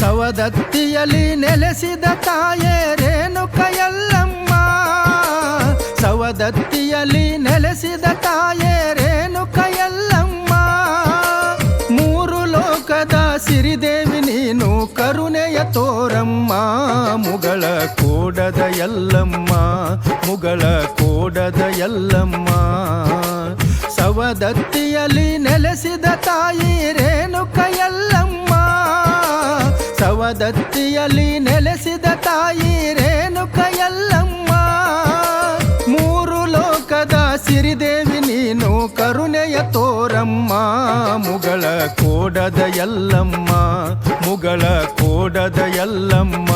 ಸವದತ್ತಿಯಲ್ಲಿ ನೆಲೆಸಿದ ತಾಯೇ ರೇಣುಕ ಸವದತ್ತಿಯಲ್ಲಿ ನೆಲೆಸಿದ ತಾಯೇರೇನು ಕೈಯಲ್ಲಮ್ಮ ಯಲ್ಲಮ್ಮ ಮೂರು ಲೋಕದ ಸಿರಿದೇವಿ ನೀನು ಕರುಣೆಯ ತೋರಮ್ಮ. ಮುಗಳ ಕೂಡದ ಎಲ್ಲಮ್ಮ ಮುಗಳ ಕೂಡದ ಎಲ್ಲಮ್ಮ ಸವದತ್ತಿಯಲ್ಲಿ ನೆಲೆಸಿದ ತಾಯಿ ಕೈಯಲ್ಲಮ್ಮ ಯಲ್ಲಮ್ಮ ಸವದತ್ತಿಯಲ್ಲಿ ನೆಲೆಸಿದ ತಾಯಿ ರೇಣುಕ ಸಿರಿದೇವಿ ನೀನು ಕರುಣೆಯ ತೋರಮ್ಮ ಮುಗಳ ಕೋಡದ ಎಲ್ಲಮ್ಮ ಮುಗಳ ಕೋಡದ ಯಲ್ಲಮ್ಮ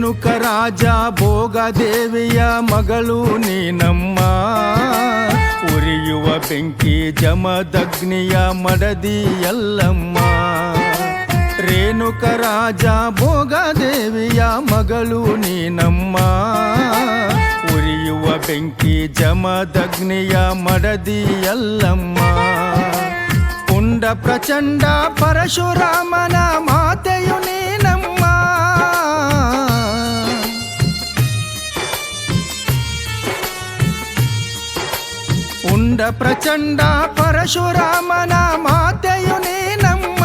ರೇಣುಕ ರಾಜ ಭೋಗದೇವಿಯ ಮಗಳು ನೀನಮ್ಮ ಉರಿಯುವ ಬೆಂಕಿ ಜಮದಗ್ನಿಯ ಮಡದಿ ಯಲ್ಲಮ್ಮ ರೇಣುಕ ರಾಜ ಭೋಗದೇವಿಯ ಮಗಳು ನೀನಮ್ಮ ಉರಿಯುವ ಬೆಂಕಿ ಜಮದಗ್ನಿಯ ಮಡದಿ ಯಲ್ಲಮ್ಮ ಪುಂಡ ಪ್ರಚಂಡ ಪರಶುರಾಮನ ಮಾತೆಯು ನೀನಮ್ಮ ಉಂಡ ಪ್ರಚಂಡ ಪರಶುರಾಮನ ಮಾತೆಯು ನೀನಮ್ಮ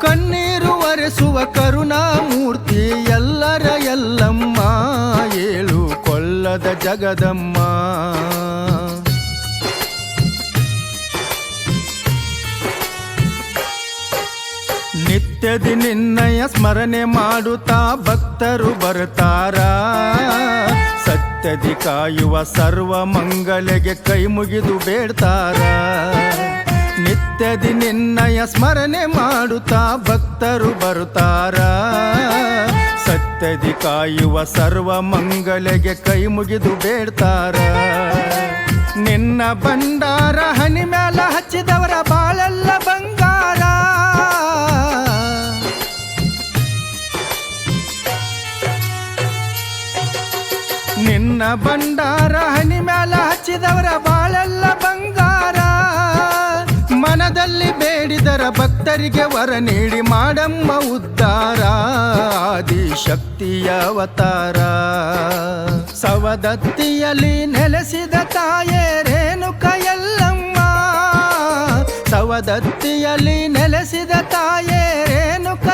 ಕಣ್ಣೀರು ಒರೆಸುವ ಕರುಣಾಮೂರ್ತಿ ಎಲ್ಲರ ಎಲ್ಲಮ್ಮ. ಏಳು ಕೊಳ್ಳದ ಜಗದಮ್ಮ. ನಿತ್ಯದಿ ನಿನ್ನಯ ಸ್ಮರಣೆ ಮಾಡುತ್ತಾ ಭಕ್ತರು ಬರ್ತಾರ? ಸತ್ಯದಿ ಕಾಯುವ ಸರ್ವ ಮಂಗಲೆಗೆ ಕೈ ಮುಗಿದು ಬೇಡ್ತಾರ. ನಿತ್ಯದಿ ನಿನ್ನಯ ಸ್ಮರಣೆ ಮಾಡುತ್ತಾ ಭಕ್ತರು ಬರುತ್ತಾರ. ಸತ್ಯದಿ ಕಾಯುವ ಸರ್ವ ಮಂಗಲೆಗೆ ಕೈ ಮುಗಿದು ಬೇಡ್ತಾರ. ನಿನ್ನ ಭಂಡಾರ ಹನಿ ಮ್ಯಾಲ ಹಚ್ಚಿದವರ ಬಾಳೆಲ್ಲ ನಿನ್ನ ಬಂಡಾರ ಹನಿ ಮ್ಯಾಲ ಹಚ್ಚಿದವರ ಬಾಳೆಲ್ಲ ಬಂಗಾರ. ಮನದಲ್ಲಿ ಬೇಡಿದರ ಭಕ್ತರಿಗೆ ವರ ನೀಡಿ ಮಾಡಮ್ಮ ಉದ್ಧಾರ ಆದಿಶಕ್ತಿಯ ಅವತಾರ. ಸವದತ್ತಿಯಲ್ಲಿ ನೆಲೆಸಿದ ತಾಯೇ ರೇಣುಕ ಯಲ್ಲಮ್ಮ. ಸವದತ್ತಿಯಲ್ಲಿ ನೆಲೆಸಿದ ತಾಯೇ ರೇಣುಕ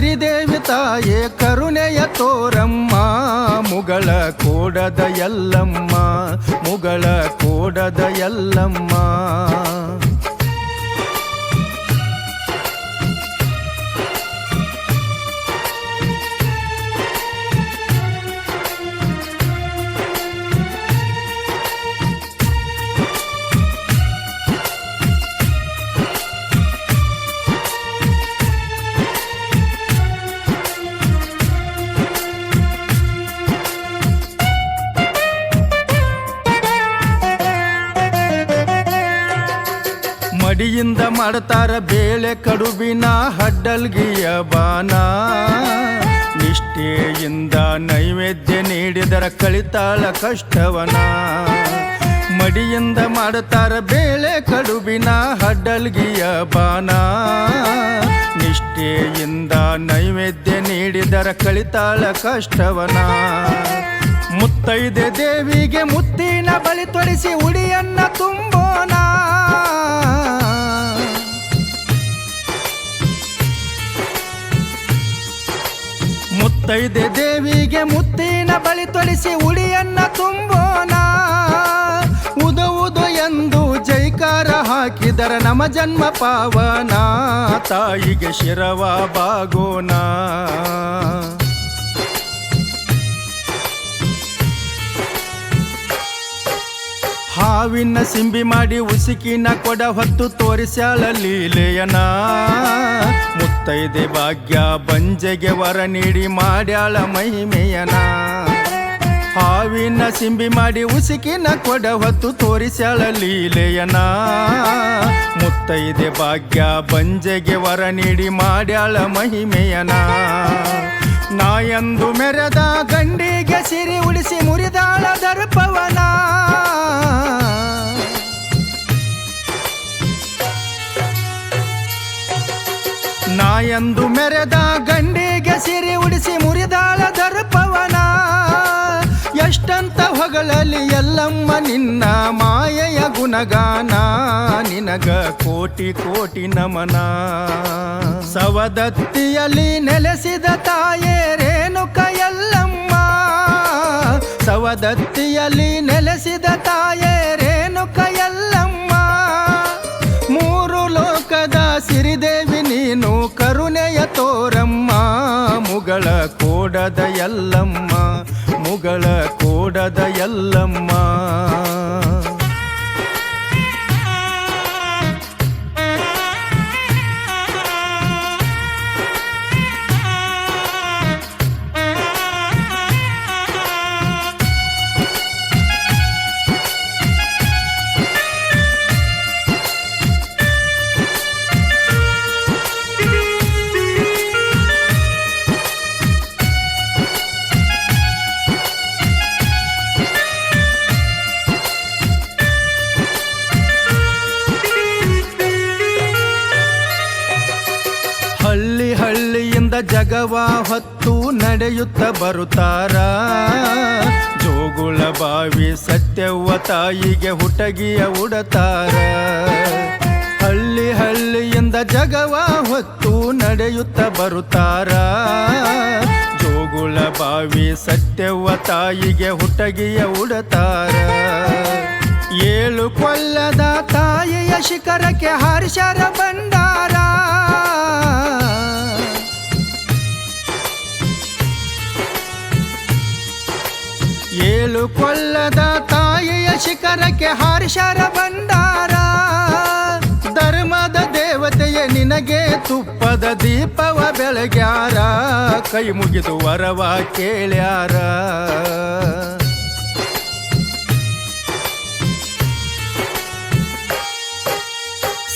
ಸಿರಿದೇವಿ ತಾಯೇ ಕರುಣೆಯ ತೋರಮ್ಮ ಮುಗಳ ಕೋಡದ ಎಲ್ಲಮ್ಮ ಮುಗಳ ಕೋಡದ ಯಲ್ಲಮ್ಮ ಮಡಿಯಿಂದ ಮಾಡ್ತಾರ ಬೇಳೆ ಕಡುಬಿನ ಹಡ್ಡಲ್ಗಿಯ ಬಾನ. ನಿಷ್ಠೆಯಿಂದ ನೈವೇದ್ಯ ನೀಡಿದರ ಕಳಿತಾಳ ಕಷ್ಟವನ. ಮಡಿಯಿಂದ ಮಾಡ್ತಾರ ಬೇಳೆ ಕಡುಬಿನ ಹಡ್ಡಲ್ಗಿಯ ಬಾನ. ನಿಷ್ಠೆಯಿಂದ ನೈವೇದ್ಯ ನೀಡಿದರ ಕಳಿತಾಳ ಕಷ್ಟವನ. ಮುತ್ತೈದೆ ದೇವಿಗೆ ಮುತ್ತಿನ ಬಳಿ ತೊಡಿಸಿ ಉಡಿಯನ್ನ ತುಂಬೋಣ ಮುತ್ತೈದೆ ದೇವಿಗೆ ಮುತ್ತಿನ ಬಳಿ ತೊಳಿಸಿ ಉಡಿಯನ್ನ ತುಂಬೋಣ. ಉದು ಉದು ಎಂದು ಜೈಕಾರ ಹಾಕಿದರ ನಮ ಜನ್ಮ ಪಾವನ. ತಾಯಿಗೆ ಶಿರವ ಬಾಗೋಣ. ಹಾವಿನ ಸಿಂಬಿ ಮಾಡಿ ಉಸುಕಿನ ಕೊಡ ಹೊತ್ತು ತೋರಿಸ್ಯಾಳ ಲೀಲೆಯನ. ಮುತ್ತೈದೆ ಭಾಗ್ಯ. ಬಂಜೆಗೆ ವರ ನೀಡಿ ಮಾಡ್ಯಾಳ ಮಹಿಮೆಯನ. ಹಾವಿನ ಸಿಂಬಿ ಮಾಡಿ ಉಸುಕಿನ ಕೊಡ ಹೊತ್ತು ತೋರಿಸ್ಯಾಳ ಲೀಲೆಯನ. ಮುತ್ತೈದೆ ಭಾಗ್ಯ. ಬಂಜೆಗೆ ವರ ನೀಡಿ ಮಾಡ್ಯಾಳ ಮಹಿಮೆಯನ. ನಾಯಂದು ಮೆರೆದ ಗಂಡಿಗೆ ಸಿರಿ ಉಳಿಸಿ ಮುರಿದಾಳ ದರ್ಪವನ. ನಾಯಂದು ಮೆರೆದ ಗಂಡಿಗೆ ಸಿರಿ ಉಡಿಸಿ ಮುರಿದಾಳ ದರ್ಪವನ. ಎಷ್ಟಂತ ಹೊಗಳಲ್ಲಿ ಎಲ್ಲಮ್ಮ ನಿನ್ನ ಮಾಯೆಯ ಗುಣಗಾನ. ನಿನಗ ಕೋಟಿ ಕೋಟಿ ನಮನ. ಸವದತ್ತಿಯಲ್ಲಿ ನೆಲೆಸಿದ ತಾಯೇರೇನು ಕೈಯಲ್ಲಮ್ಮ ಸವದತ್ತಿಯಲ್ಲಿ ನೆಲೆಸಿದ ತಾಯೇರೇನು ರೇಣುಕ ತೋರಮ್ಮ ಮುಗಳ ಕೋಡದ ಎಲ್ಲಮ್ಮ ಮುಗಳ ಕೋಡದ ಎಲ್ಲಮ್ಮ. ಜಗವ ಹೊತ್ತು ನಡೆಯುತ್ತ ಬರುತ್ತಾರ. ಜೋಗುಳ ಬಾವಿ ಸತ್ಯವ್ವ ತಾಯಿಗೆ ಹುಟಗಿಯ ಉಡತಾರ. ಹಳ್ಳಿ ಹಳ್ಳಿಯಿಂದ ಜಗವ ಹೊತ್ತು ನಡೆಯುತ್ತ ಬರುತ್ತಾರ. ಜೋಗುಳ ಬಾವಿ ಸತ್ಯವ್ವ ತಾಯಿಗೆ ಹುಟಗಿಯ ಉಡತಾರ. ಏಳು ಕೊಲ್ಲದ ತಾಯಿಯ ಶಿಖರಕ್ಕೆ ಹರ್ಷರ ಭಂಡಾರ ತಾಯಿಯ ಹಾರಿಶಾರ ಭಂಡಾರ. ಧರ್ಮದ ದೇವತೆಯ ನಿನಗೆ ತುಪ್ಪದ ದೀಪವ ಬೆಳಗ್ಯಾರ. ಕೈ ಮುಗಿದು ವರವ ಕೇಳ್ಯಾರ.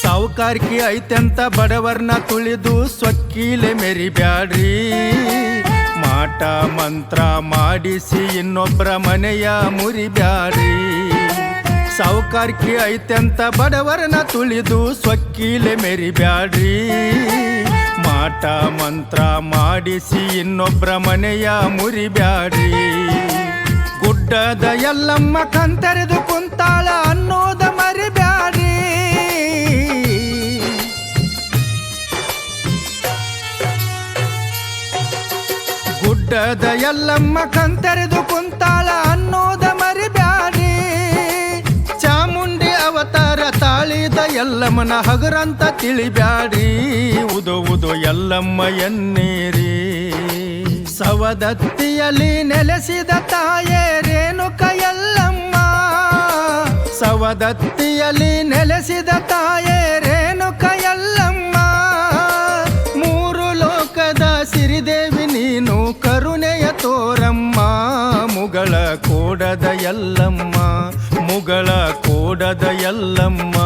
ಸಾವುಕಾರಿಕೆ ಐತೆಂತ ಬಡವರ್ನ ತುಳಿದು ಸ್ವಕ್ಕೀಲೆ ಮೆರಿಬ್ಯಾಡ್ರಿ. ಮಾಟ ಮಂತ್ರ ಮಾಡಿಸಿ ಇನ್ನೊಬ್ಬರ ಮನೆಯ ಮುರಿಬ್ಯಾಡ್ರಿ. ಸಾವುಕಾರಿಕೆ ಐತೆಂತ ಬಡವರನ ತುಳಿದು ಸ್ವಕ್ಕೀಲೆ ಮೆರಿಬ್ಯಾಡ್ರಿ. ಮಾಟ ಮಂತ್ರ ಮಾಡಿಸಿ ಇನ್ನೊಬ್ಬರ ಮನೆಯ ಮುರಿಬ್ಯಾಡ್ರಿ. ಗುಡ್ಡದ ಎಲ್ಲಮ್ಮ ಕಂತರೆದು ಕುಂತಾಳ ಅನ್ನೋದ ಮರಿಬ್ಯಾಡ್ರಿ. ಗುಡ್ಡದ ಎಲ್ಲಮ್ಮ ಕಂತರೆದು ಕುಂತಾಳ ಅನ್ನೋದ ಎಲ್ಲಮ್ಮನ ಹಗರಂತ ತಿಳಿಬ್ಯಾಡ್ರಿ ಉದು ಉದು, ಎಲ್ಲಮ್ಮ ಎನ್ನೀರಿ. ಸವದತ್ತಿಯಲ್ಲಿ ನೆಲೆಸಿದ ತಾಯೇ ರೇಣುಕ ಎಲ್ಲಮ್ಮ. ಸವದತ್ತಿಯಲ್ಲಿ ನೆಲೆಸಿದ ತಾಯೇ ರೇಣುಕ ಎಲ್ಲಮ್ಮ. ಮೂರು ಲೋಕದ ಸಿರಿದೇವಿ ನೀನು ಕರುಣೆಯ ತೋರಮ್ಮ. ಮುಗಳ ಕೂಡದ ಎಲ್ಲಮ್ಮ. ಮುಗಳ ಕೋಡದ ಎಲ್ಲಮ್ಮ